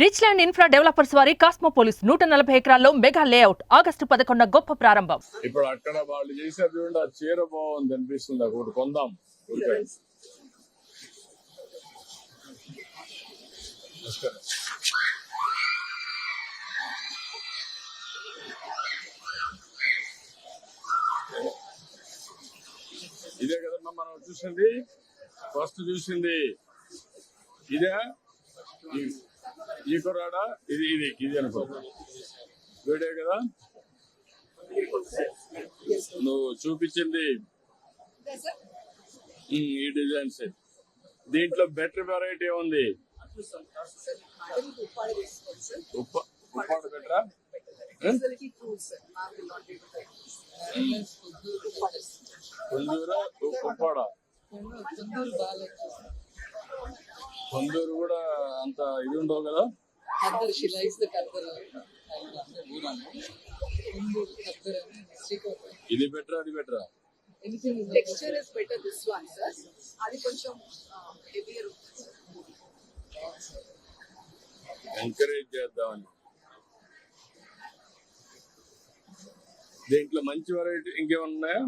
Rich land infra developers వారి కాస్మోపోలిస్ నూట నలభై ఎకరాల్లో మెగా లేఅవుట్ ఆగస్టు పదకొండు గొప్ప ప్రారంభం. ఇప్పుడు అక్కడ వాళ్ళు చేశారు చూడండి ఆ చీర బాగుంది అనిపిస్తుంది ఒకటి కొందాం. ఇదే కదమ్మా మనం చూసింది? ఫస్ట్ చూసింది. ఇదే? ఈ- ఈ కుర్రాడా? ఇది ఇది ఇది అనుకో. వీడే కదా? నువ్వు చూపించింది ఈ డిజైన్స్. దీంట్లో బెటర్ వెరైటీ ఉంది ఉప్ప ఉప్పాడు బెటరా కొందూరు ఉప్పాడ. కొందూరు కూడా అంత ఇది ఉండవు కదా. ఇది బెటరా అది బెటరా? Anything is texture is better this one sir అది కొంచెం హెవియర్ ఎంకరేజ్ చేద్దామని. దీంట్లో మంచి వెరైటీ ఇంకేమన్నా ఉన్నాయా?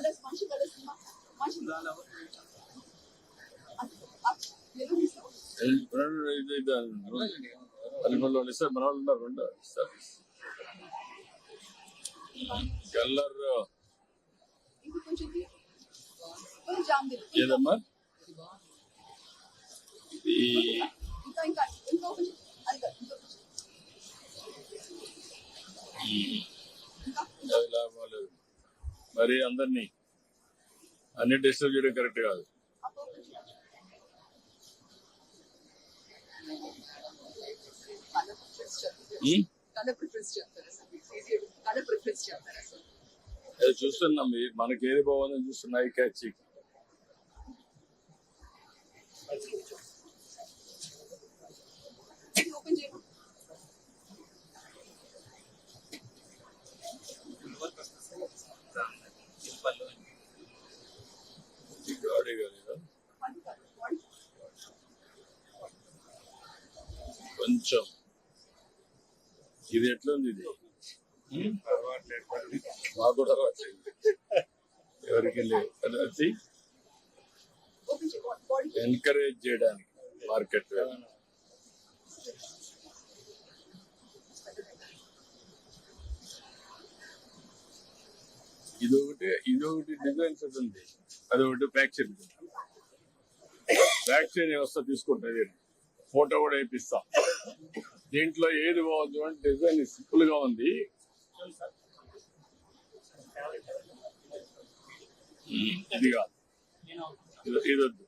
కలర్స్ మంచి కలర్స్ మంచి పల్లెపల్లిలో ఇస్తారు మన వాళ్ళు ఉన్నారు రెండు. ఇస్తారు. కలర్. ఏదమ్మా? ఇంకా ఇంకా ఇంకో కొంచెం అది ఇంకో కొంచెం. మరి అందరినీ అన్ని డిస్టర్బ్ చేయడం కరెక్ట్ కాదు. చూస్తున్నాం ఈ- మనకి ఏది బాగుందని చూస్తున్నాయి క్యాచ్ ఇది ఓపెన్ చేయమా కలర్ వన్ కొంచెం ఇది ఎట్లా ఉంది ఇది? మాకు కూడా అలవాట్లేదు. ఎవరికి బాడీ ఎంకరేజ్ చేయడానికి మార్కెట్ ఇది ఒకటి ఇది ఒకటి డిజైన్ సెట్ ఉంది. అది ఒకటి బ్యాక్ సైడ్ బ్యాక్ సైడ్ వస్తా తీసుకుంటుంది ఫోటో కూడా వేపిస్తా. దీంట్లో ఏది బాగుంది అంటే డిజైన్ సింపుల్గా ఉంది. ఇది కాదు. ఇది- ఇది వద్దు.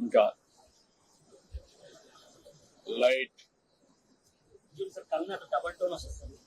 ఇంకా లైట్ డబల్ టోన్ వస్తుంది.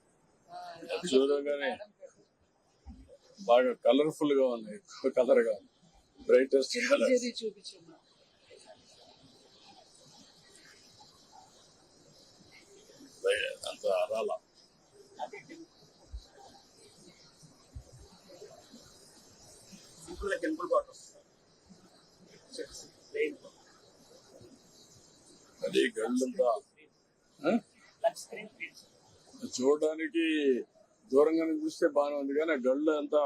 చూడగానే బాగా కలర్ఫుల్గా ఉంది కలర్గా బ్రైటెస్ట్ కలర్ అంత రాలా సింపుల్ టెంపుల్ అది గళ్ళంతా చూడడానికి దూరంగా చూస్తే బాగానే ఉంది కానీ ఆ గళ్ళు అంతా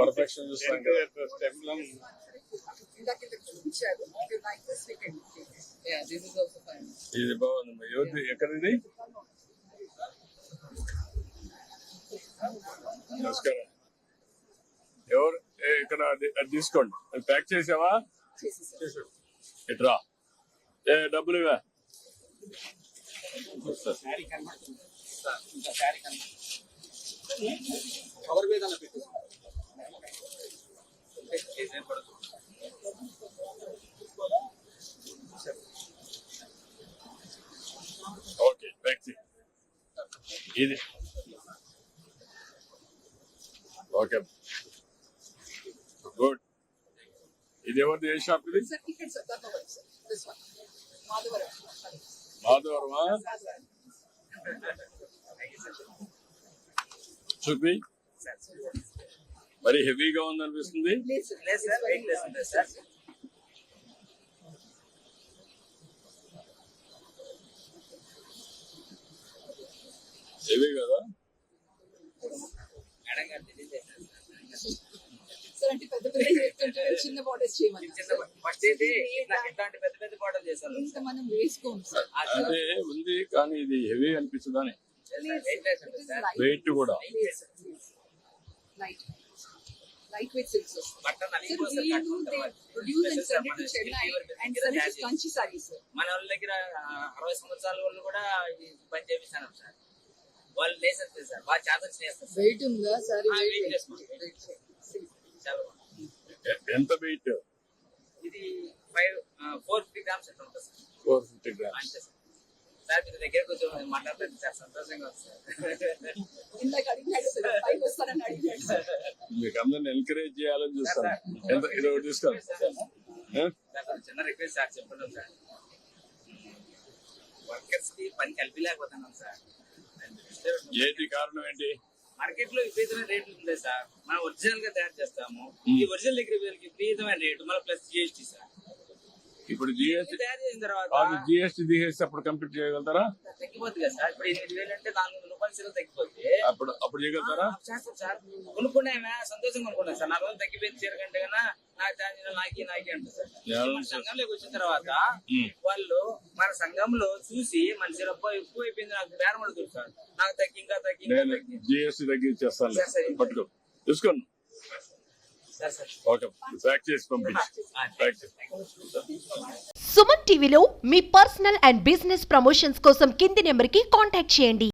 పర్ఫెక్షన్ చూస్తాను ఇది బాగుంది ఎవరిది? ఎక్కడిది? నమస్కారం. ఎవరు? ఇక్కడ తీసుకోండి. ప్యాక్ చేసావా? ఇట్రా ఏ డబ్బులు ఇవే కవర్ మీద పెట్టు ఓకే ఇది ఓకే గుడ్ ఇది ఎవరిది? ఏ షాప్ ఇది? మాధవరమా? చూపి. మరి హెవీగా ఉందనిపిస్తుంది? హెవీ కదా? అంటే పెద్ద చిన్న బార్డర్స్ చేయమని చిన్న ఫస్ట్ అయితే ఇట్లా- ఇట్లాంటి పెద్ద పెద్ద మోడల్ చేశారు ఇంత మనం వేసుకోము సార్. అంటే ఉంది కానీ ఇది హెవీ అనిపించదని వెయిట్ కూడా. Light light weight silks Kanchi sari sir మన వాళ్ళ దగ్గర అరవై సంవత్సరాల వాళ్ళు కూడా పని చేపిస్తాను సార్. వాళ్ళు లేసేస్తారు సార్. బాగా చేత చేస్తారు సార్. వెయిట్ ఉందా? సారీ వెయిట్. చాలా. ఎ- ఎంత వెయిట్ ఇది ఫైవ్ ఫోర్ ఫిఫ్టీ గ్రామ్స్ ఎట్లా ఉంటుంది సార్? ఫోర్ ఫిఫ్టీ గ్రామ్స్ అంతే సార్. సార్ మీ దగ్గర సార్ సంతోషంగా ఉంది సార్. మీకు అందరిని ఎంకరేజ్ చేయాలని చూస్తాను. ఎంత ఇది ఒకటి తీసుకోండి ఏ? సార్, కొంచెం చిన్న రిక్వెస్ట్ సార్ చెప్పండి సార్. వర్కర్స్కి పని కలిపిలేకపోతున్నాం సార్. ఏంటి కారణం ఏంటి? మార్కెట్లో విపరీతమైన రేట్లు ఉంటాయి సార్. మనం ఒరిజినల్గా తయారు చేస్తాము. ఈ ఒరిజినల్ దగ్గర విపరీతమైన రేటు. మళ్ళీ ప్లస్ జిఎస్టీ సార్. ఇప్పుడు జిఎస్టీ తయారు చేసిన తర్వాత జిఎస్టీ తీసేసి అప్పుడు కంప్లీట్ చేయగలుగుతారా? తగ్గిపోతుంది కదా సార్. ఇప్పుడు ఎనిమిది వేలు అంటే నాలుగు వందల రూపాయలు తగ్గిపోతే అప్పుడు అప్పుడు చేయగలుగుతారా? చేస్తాం సార్. కొనుక్కున్నామే. సంతోషంగా కొనుక్కున్నాం సార్. నాలుగు వందలు తగ్గిపోయింది చీర కంటే కన్నా నాకు నాకి అంటారు సంఘంలోకి వచ్చిన తర్వాత. వాళ్ళు మన సంఘంలో చూసి మన అబ్బా ఎక్కువ అయిపోయింది నాకు బేరం అడుగుతారు సార్. నాకు తగ్గి ఇంకా తగ్గి జిఎస్టీ తగ్గించేస్తాను. పట్టుకో. తీసుకోండి. Sir sir. ఓకే. ప్యాక్ చేసి పంపించి. ప్యాక్ చేసి సుమన్ టీవీలో మీ పర్సనల్ అండ్ బిజినెస్ ప్రమోషన్స్ కోసం కింది నెంబర్కి కాంటాక్ట్ చేయండి.